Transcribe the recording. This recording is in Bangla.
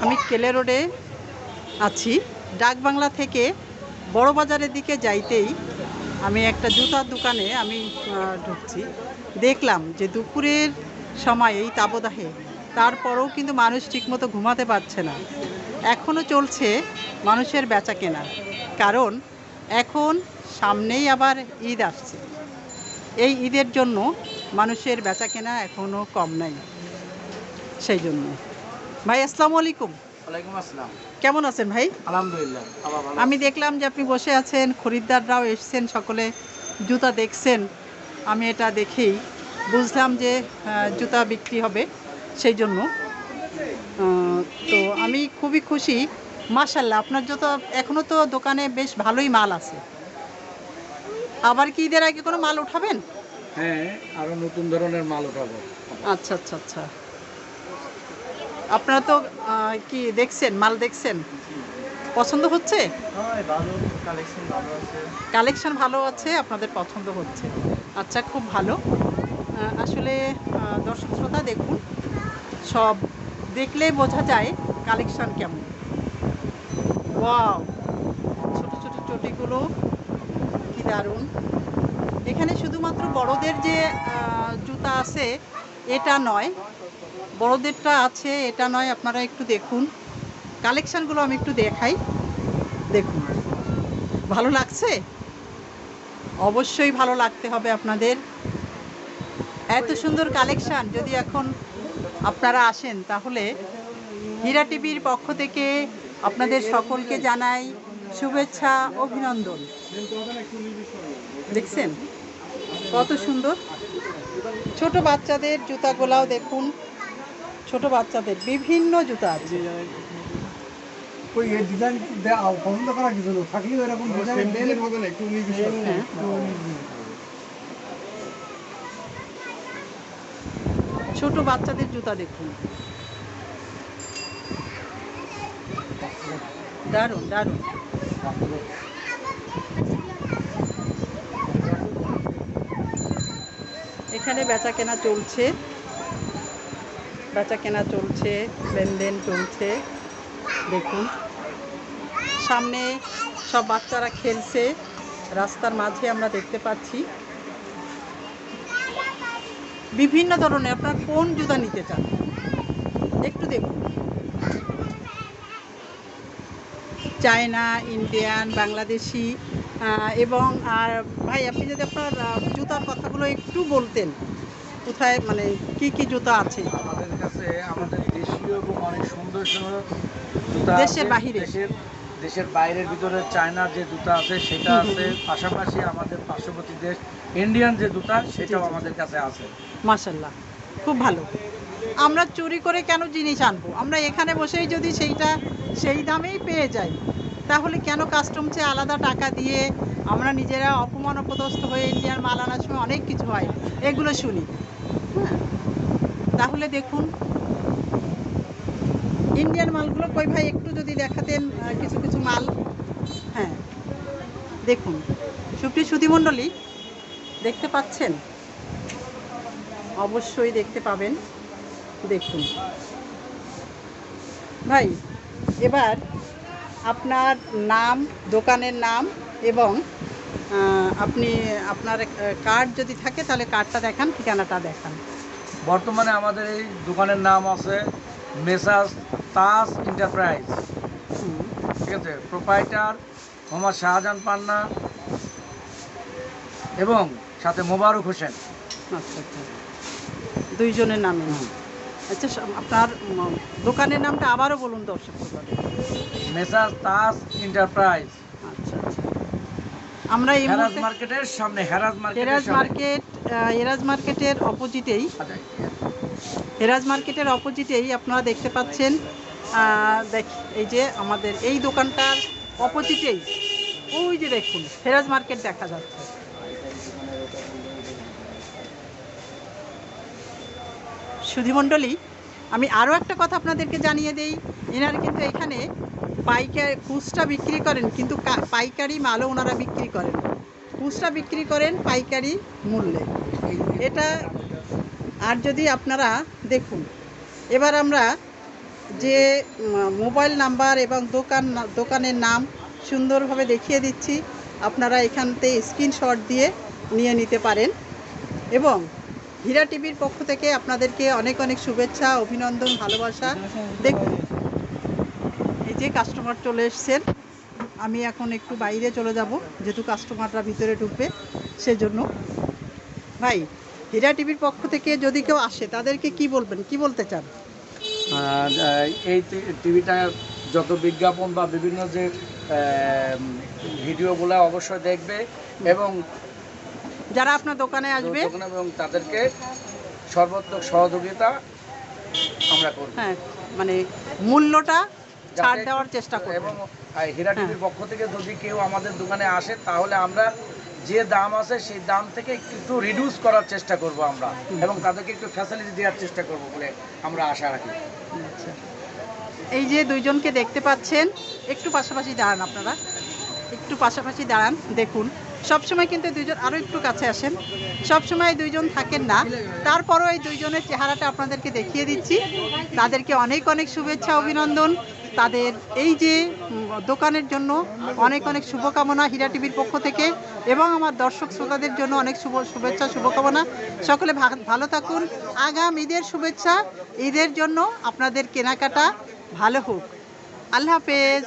আমি কেলে রোডে আছি। ডাকবাংলা থেকে বড় বাজারের দিকে যাইতেই আমি একটা জুতার দোকানে আমি ঢুকছি। দেখলাম যে দুপুরের সময় এই তাবদাহে তারপরেও কিন্তু মানুষ ঠিকমতো ঘুমাতে পারছে না। এখনও চলছে মানুষের বেচা কেনা। কারণ এখন সামনেই আবার ঈদ আসছে। এই ঈদের জন্য মানুষের বেচা কেনা এখনও কম নাই। সেই জন্য। ভাই আসসালামু আলাইকুম। ওয়ালাইকুম আসসালাম। কেমন আছেন ভাই? আলহামদুলিল্লাহ আমি দেখলাম যে আপনি বসে আছেন খরিদ্দাররাও এসছেন সকলে জুতা দেখছেন। আমি এটা দেখেই বুঝলাম যে জুতা বিক্রি হবে সেই জন্য। তো আমি খুবই খুশি। মাশাল্লাহ আপনার জুতো এখনও তো দোকানে বেশ ভালোই মাল আছে। আবার কি ঈদের আগে কোনো মাল উঠাবেন? হ্যাঁ আরও নতুন ধরনের মাল উঠাবো। আচ্ছা আচ্ছা আচ্ছা। আপনারা তো কি দেখছেন মাল দেখছেন? পছন্দ হচ্ছে? হ্যাঁ ভালো কালেকশন ভালো আছে। কালেকশন ভালো আছে আপনাদের পছন্দ হচ্ছে। আচ্ছা খুব ভালো। আসলে দর্শক শ্রোতা দেখুন সব দেখলে বোঝা যায় কালেকশন কেমন। ওয়াও ছোট ছোট চটিগুলো কি দারুণ। এখানে শুধুমাত্র বড়দের যে জুতা আছে, এটা নয়। বড়দেরটা আছে, এটা নয়, আপনারা একটু দেখুন। কালেকশানগুলো আমি একটু দেখাই। দেখুন। ভালো লাগছে? অবশ্যই ভালো লাগতে হবে আপনাদের। এত সুন্দর কালেকশান, যদি এখন আপনারা আসেন, তাহলে হীরা টিভির পক্ষ থেকে আপনাদের সকলকে জানাই শুভেচ্ছা, অভিনন্দন। দেখছেন? কত সুন্দর। ছোট বাচ্চাদের জুতাগুলাও দেখুন। ছোট বাচ্চাদের বিভিন্ন জুতা আছে। ওই ডিজাইন পছন্দ করা কিছু না থাকলেও এরকম ডিজাইন দেন হ্যাঁ ছোট বাচ্চাদের জুতা দেখুন। দারুণ দারুণ। এখানে বেচা কেনা চলছে। বেচা কেনা চলছে, লেনদেন চলছে। দেখুন। সামনে সব বাচ্চারা খেলছে। রাস্তার মাঝে আমরা দেখতে পাচ্ছি। বিভিন্ন ধরনের, আপনার কোন জুতা নিতে চান? একটু দেখুন। চায়না ইন্ডিয়ান বাংলাদেশি এবং আর ভাই আপনি যদি আপনার জুতার কথাগুলো একটু বলতেন কোথায় মানে কি কি জুতা আছে? আমাদের কাছে আমাদের দেশীয় এবং অনেক সুন্দর সুন্দর দেশের বাহিরে? দেশের দেশের বাইরের ভিতরে চায়নার যে জুতা আছে সেটা আছে। পাশাপাশি আমাদের পার্শ্ববর্তী দেশ ইন্ডিয়ান যে জুতা সেটাও। আমাদের কাছে আছে। মাশাল্লাহ খুব ভালো। আমরা চুরি করে কেন জিনিস আনব? আমরা এখানে বসেই যদি সেইটা, সেই দামেই পেয়ে যাই, তাহলে কেন কাস্টমসে আলাদা টাকা দিয়ে আমরা নিজেরা অপমান অপদস্থ হয়ে ইন্ডিয়ার মাল আনার সময় অনেক কিছু হয়? এগুলো শুনি। হ্যাঁ তাহলে দেখুন ইন্ডিয়ান মালগুলো কই ভাই? একটু যদি দেখাতেন কিছু কিছু মাল। হ্যাঁ দেখুন, সুপ্রিয় সুধীমণ্ডলী, দেখতে পাচ্ছেন? অবশ্যই দেখতে পাবেন। দেখুন। ভাই এবার আপনার নাম দোকানের নাম এবং আপনি আপনার কার্ড যদি থাকে তাহলে কার্ডটা দেখান ঠিকানাটা দেখান। বর্তমানে আমাদের এই দোকানের নাম আছে মেসাজ তাজ এন্টারপ্রাইজ। ঠিক আছে? প্রোপাইটার মোহাম্মদ শাহজাহান পান্না এবং সাথে মোবারক হোসেন। আচ্ছা আচ্ছা। দুইজনের নামে আচ্ছা আপনার দোকানের নামটা আবারও বলুন দর্শক। Messrs Taj enterprise. আচ্ছা আচ্ছা। আমরা এই হেরাজ মার্কেটের সামনে হেরাজ মার্কেটের হেরাজ মার্কেট হেরাজ মার্কেটের অপোজিটেই হেরাজ মার্কেটের অপোজিটেই আপনারা দেখতে পাচ্ছেন দেখ এই যে আমাদের এই দোকানটার অপোজিটেই ওই যে দেখুন হেরাজ মার্কেট দেখা যাচ্ছে। সুধীমণ্ডলী, আমি আরও একটা কথা আপনাদেরকে জানিয়ে দেই। এনারা কিন্তু এখানে পাইকারি খুচরা বিক্রি করেন, কিন্তু পাইকারি মালও ওনারা বিক্রি করেন। খুচরা বিক্রি করেন পাইকারি মূল্যে। এটা, আর যদি আপনারা দেখুন, এবার আমরা যে মোবাইল নাম্বার এবং দোকান, দোকানের নাম সুন্দরভাবে দেখিয়ে দিচ্ছি। আপনারা এখানতে স্ক্রিনশট দিয়ে নিয়ে নিতে পারেন। এবং হীরা টিভির পক্ষ থেকে আপনাদেরকে অনেক অনেক শুভেচ্ছা, অভিনন্দন, ভালোবাসা। দেখুন এই যে কাস্টমার চলে এসছেন, আমি এখন একটু বাইরে চলে যাব, যেহেতু কাস্টমাররা ভিতরে ঢুকবে, সেজন্য। ভাই, হীরা টিভির পক্ষ থেকে যদি কেউ আসে, তাদেরকে কি বলবেন? কি বলতে চান? এই টিভিটা যত বিজ্ঞাপন বা বিভিন্ন যে ভিডিওগুলো অবশ্যই দেখবে এবং যারা আপনার দোকানে আসবে? এবং তাদেরকে সর্বাত্মক সহযোগিতা আমরা করব। হ্যাঁ মানে মূল্যটা ছাড় দেওয়ার চেষ্টা করবেন এবং হীরা টিভির পক্ষ থেকে যদি কেউ আমাদের দোকানে আসে তাহলে আমরা যে দাম আছে সেই দাম থেকে একটু একটু রিডিউস করার চেষ্টা করব আমরা এবং তাদেরকে একটু ফ্যাসিলিটি দেওয়ার চেষ্টা করব বলে আমরা আশা রাখি। আচ্ছা। এই যে দুইজনকে দেখতে পাচ্ছেন একটু পাশাপাশি দাঁড়ান আপনারা। একটু পাশাপাশি দাঁড়ান দেখুন। সবসময় কিন্তু দুইজন আরও একটু কাছে আসেন। সবসময় দুইজন থাকেন না। তারপরও এই দুইজনের চেহারাটা আপনাদেরকে দেখিয়ে দিচ্ছি। তাদেরকে অনেক অনেক শুভেচ্ছা, অভিনন্দন। তাদের এই যে দোকানের জন্য অনেক অনেক শুভকামনা হীরা টিভির পক্ষ থেকে এবং আমার দর্শক শ্রোতাদের জন্য অনেক শুভ, শুভেচ্ছা, শুভকামনা। সকলে ভালো থাকুন। আগাম ঈদের শুভেচ্ছা। ঈদের জন্য আপনাদের কেনাকাটা ভালো হোক। আল্লাহ হাফেজ।